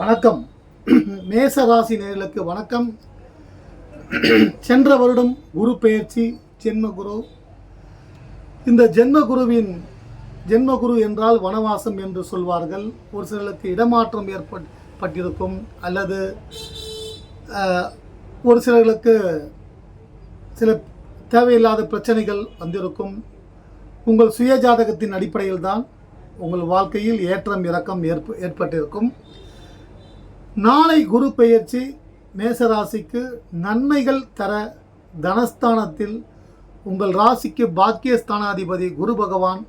வணக்கம். மேச ராசி வணக்கம். சென்ற வருடம் குரு பெயர்ச்சி ஜென்ம குரு. இந்த ஜென்ம குருவின் ஜென்ம குரு என்றால் வனவாசம் என்று சொல்வார்கள். ஒரு சிலருக்கு இடமாற்றம் ஏற்பட்டிருக்கும் அல்லது ஒரு சிலர்களுக்கு சில தேவையில்லாத பிரச்சனைகள் வந்திருக்கும். உங்கள் சுய ஜாதகத்தின் அடிப்படையில் தான் உங்கள் வாழ்க்கையில் ஏற்றம் இறக்கம் ஏற்ப ஏற்பட்டிருக்கும். நாளை குரு பெயர்ச்சி மேசராசிக்கு நன்மைகள் தர தனஸ்தானத்தில் உங்கள் ராசிக்கு பாக்கியஸ்தானாதிபதி குரு பகவான்.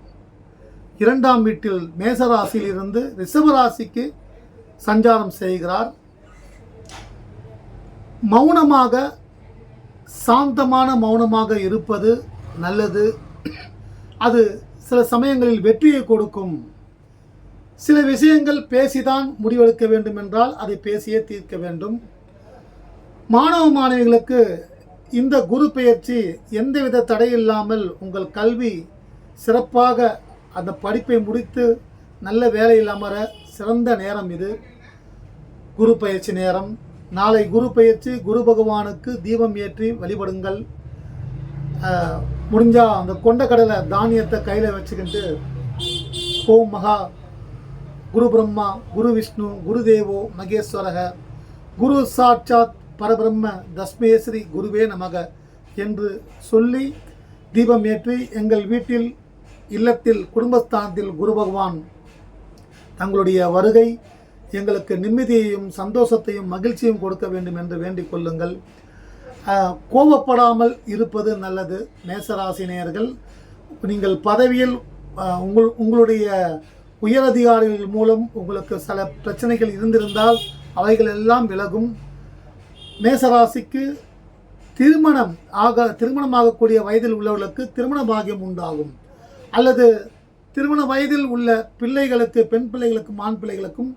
இரண்டாம் வீட்டில் மேசராசியிலிருந்து ரிஷப ராசிக்கு சஞ்சாரம் செய்கிறார். மௌனமாக சாந்தமான மௌனமாக இருப்பது நல்லது. அது சில சமயங்களில் வெற்றியை கொடுக்கும். சில விஷயங்கள் பேசிதான் முடிவெடுக்க வேண்டும் என்றால் அதை பேசியே தீர்க்க வேண்டும். மாணவ மாணவிகளுக்கு இந்த குரு பயிற்சி எந்தவித தடையில்லாமல் உங்கள் கல்வி சிறப்பாக அந்த படிப்பை முடித்து நல்ல வேலையில் அமர சிறந்த நேரம் இது. குரு பயிற்சி நேரம். நாளை குரு பயிற்சி குரு பகவானுக்கு தீபம் ஏற்றி வழிபடுங்கள். முடிஞ்சால் அந்த அந்த கொண்டக்கடலை தானியத்தை கையில் வச்சுக்கிட்டு ஓம் மகா குரு பிரம்மா குரு விஷ்ணு குரு தேவோ மகேஸ்வரக. குரு சாட்சாத் பரபிரம்ம தஸ்மேஸ்ரீ குருவே நமக என்று சொல்லி தீபம் ஏற்றி எங்கள் வீட்டில் இல்லத்தில் குடும்பஸ்தானத்தில் குரு பகவான் தங்களுடைய வருகை எங்களுக்கு நிம்மதியையும் சந்தோஷத்தையும் மகிழ்ச்சியும் கொடுக்க வேண்டும் என்று வேண்டிக் கொள்ளுங்கள். கோபப்படாமல் இருப்பது நல்லது. மேசராசினியர்கள் நீங்கள் பதவியில் உங்கள் உங்களுடைய உயரதிகாரிகள் மூலம் உங்களுக்கு சில பிரச்சனைகள் இருந்திருந்தால் அவைகள் எல்லாம் விலகும். மேசராசிக்கு திருமணம் ஆக திருமணமாகக்கூடிய வயதில் உள்ளவர்களுக்கு திருமண பாகியம் உண்டாகும். அல்லது திருமண வயதில் உள்ள பிள்ளைகளுக்கு பெண் பிள்ளைகளுக்கும் ஆண் பிள்ளைகளுக்கும்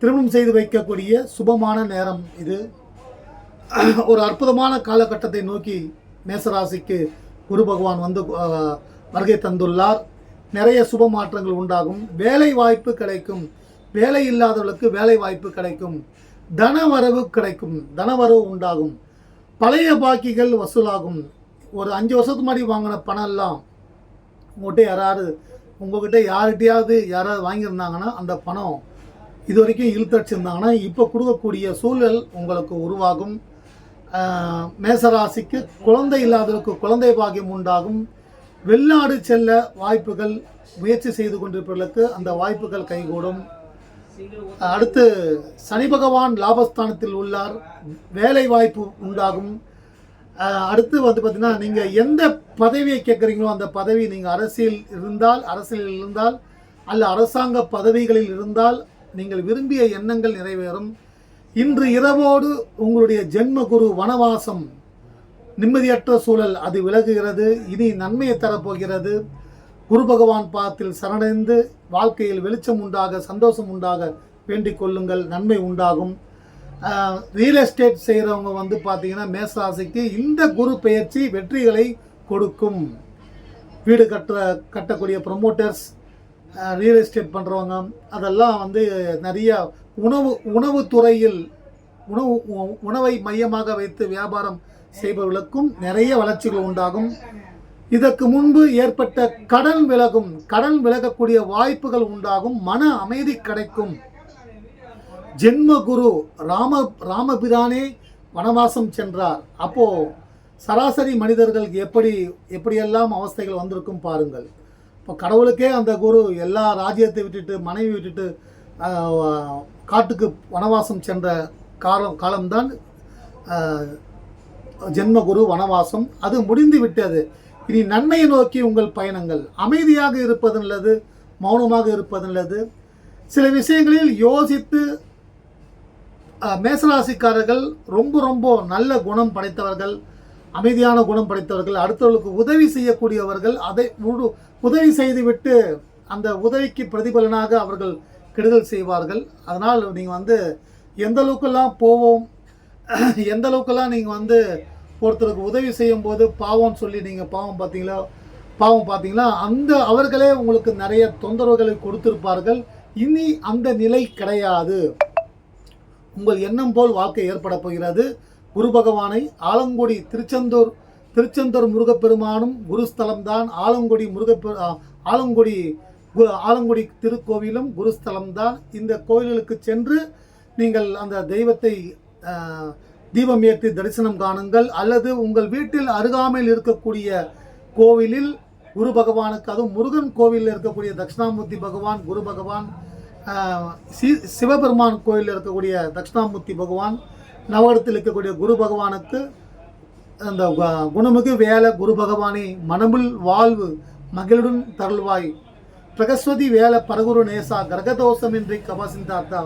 திருமணம் செய்து வைக்கக்கூடிய சுபமான நேரம் இது. ஒரு அற்புதமான காலகட்டத்தை நோக்கி மேசராசிக்கு குரு பகவான் வந்து வருகை தந்துள்ளார். நிறைய சுப மாற்றங்கள் உண்டாகும். வேலை வாய்ப்பு கிடைக்கும். வேலை இல்லாதவர்களுக்கு வேலை வாய்ப்பு கிடைக்கும். தனவரவு கிடைக்கும். தனவரவு உண்டாகும். பழைய பாக்கிகள் வசூலாகும். ஒரு அஞ்சு வருஷத்துக்கு முன்னாடி வாங்கின பணம் எல்லாம் உங்கள்கிட்ட யாராவது உங்கள்கிட்ட யார்கிட்டையாவது யாராவது வாங்கியிருந்தாங்கன்னா அந்த பணம் இது வரைக்கும் இழுத்தடிச்சிருந்தாங்கன்னா இப்போ கொடுக்கக்கூடிய சூழல் உங்களுக்கு உருவாகும். மேசராசிக்கு குழந்தை இல்லாதவருக்கு குழந்தை பாக்கியம் உண்டாகும். வெளிநாடு செல்ல வாய்ப்புகள் முயற்சி செய்து கொண்டிருப்பவர்களுக்கு அந்த வாய்ப்புகள் கைகூடும். அடுத்து சனி பகவான் லாபஸ்தானத்தில் உள்ளார். வேலை வாய்ப்பு உண்டாகும். அடுத்து வந்து பார்த்தீங்கன்னா நீங்கள் எந்த பதவியை கேட்குறீங்களோ அந்த பதவி நீங்கள் அரசியல் இருந்தால் அரசியலில் இருந்தால் அல்ல அரசாங்க பதவிகளில் இருந்தால் நீங்கள் விரும்பிய எண்ணங்கள் நிறைவேறும். இன்று இரவோடு உங்களுடைய ஜென்ம குரு வனவாசம் நிம்மதியற்ற சூழல் அது விலகுகிறது. இனி நன்மையை தரப்போகிறது. குரு பகவான் பாதத்தில் சரணடைந்து வாழ்க்கையில் வெளிச்சம் உண்டாக சந்தோஷம் உண்டாக வேண்டிக் கொள்ளுங்கள். நன்மை உண்டாகும். ரியல் எஸ்டேட் செய்கிறவங்க வந்து பார்த்தீங்கன்னா மேசராசிக்கு இந்த குரு பெயர்ச்சி வெற்றிகளை கொடுக்கும். வீடு கட்டுற கட்டக்கூடிய ப்ரொமோட்டர்ஸ் ரியல் எஸ்டேட் பண்ணுறவங்க அதெல்லாம் வந்து நிறைய உணவு உணவுத்துறையில் உணவு உணவை மையமாக வைத்து வியாபாரம் செய்பவர்களுக்கும் நிறைய வளர்ச்சிகள் உண்டாகும். இதற்கு முன்பு ஏற்பட்ட கடன் விலகும் கடன் விலகக்கூடிய வாய்ப்புகள் உண்டாகும் மன அமைதி கிடைக்கும். ஜென்ம குரு ராம ராமபிரானே வனவாசம் சென்றார். அப்போ சராசரி மனிதர்களுக்கு எப்படி எப்படியெல்லாம் அவஸ்தைகள் வந்திருக்கும் பாருங்கள். இப்போ கடவுளுக்கே அந்த குரு எல்லா ராஜ்யத்தை விட்டுட்டு மனைவி விட்டுட்டு காட்டுக்கு வனவாசம் சென்ற காலம் காலம்தான் ஜென்மகுரு ஜென்ம குரு வனவாசம் அது முடிந்து விட்டது. இனி நன்மையை நோக்கி உங்கள் பயணங்கள். அமைதியாக இருப்பது நல்லது மௌனமாக இருப்பது நல்லது. சில விஷயங்களில் யோசித்து மேசராசிக்காரர்கள் ரொம்ப ரொம்ப நல்ல குணம் படைத்தவர்கள் அமைதியான குணம் படைத்தவர்கள் அடுத்தவர்களுக்கு உதவி செய்யக்கூடியவர்கள் அதை உதவி செய்துவிட்டு அந்த உதவிக்கு பிரதிபலனாக அவர்கள் கெடுதல் செய்வார்கள். அதனால் நீங்கள் வந்து எந்த அளவுக்கெல்லாம் போவோம் எந்த அளவுக்கெல்லாம் நீங்கள் வந்து ஒருத்தருக்கு உதவி செய்யும் போது பாவம்னு சொல்லி நீங்கள் பாவம் பார்த்தீங்களா பாவம் பார்த்தீங்களா அந்த அவர்களே உங்களுக்கு நிறைய தொந்தரவுகளை கொடுத்திருப்பார்கள். இனி அந்த நிலை கிடையாது. உங்கள் எண்ணம் போல் வாழ்க்கை ஏற்பட போகிறது. குரு பகவானை ஆலங்குடி திருச்செந்தூர் திருச்செந்தூர் முருகப்பெருமானும் குருஸ்தலம்தான். ஆலங்குடி முருகப்பெரு ஆலங்குடி கு- ஆலங்குடி திருக்கோவிலும் குருஸ்தலம்தான். இந்த கோயில்களுக்கு சென்று நீங்கள் அந்த தெய்வத்தை தீபம் ஏற்றி தரிசனம் காணுங்கள். அல்லது உங்கள் வீட்டில் அருகாமையில் இருக்கக்கூடிய கோவிலில் குரு பகவானுக்கு அதுவும் முருகன் கோவிலில் இருக்கக்கூடிய தட்சிணாமூர்த்தி பகவான் குரு பகவான் சி- சிவபெருமான் கோயிலில் இருக்கக்கூடிய தட்சிணாமூர்த்தி பகவான் நவகரத்தில் இருக்கக்கூடிய குரு பகவானுக்கு அந்த குணமிகு வேலை குரு பகவானே மனமில் வாழ்வு மகிழுடன் தருள்வாய். பிரகஸ்வதி வேல பரகுரு நேசா கிரகதோஷமின்றி கபாசிந்தார்த்தா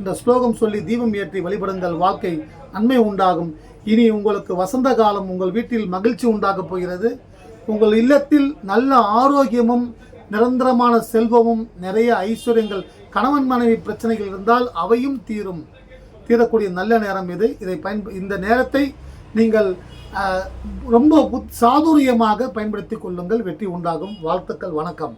என்ற ஸ்லோகம் சொல்லி தீபம் ஏற்றி வழிபடுங்கள். வாழ்க்கை நன்மை உண்டாகும். இனி உங்களுக்கு வசந்த காலம் உங்கள் வீட்டில் மகிழ்ச்சி உண்டாகப் போகிறது. உங்கள் இல்லத்தில் நல்ல ஆரோக்கியமும் நிரந்தரமான செல்வமும் நிறைய ஐஸ்வர்யங்கள் கணவன் மனைவி பிரச்சனைகள் இருந்தால் அவையும் தீரும். தீரக்கூடிய நல்ல நேரம் இது. இதை பயன்ப இந்த நேரத்தை நீங்கள் ரொம்ப சாதுரியமாக பயன்படுத்தி கொள்ளுங்கள். வெற்றி உண்டாகும். வாழ்த்துக்கள். வணக்கம்.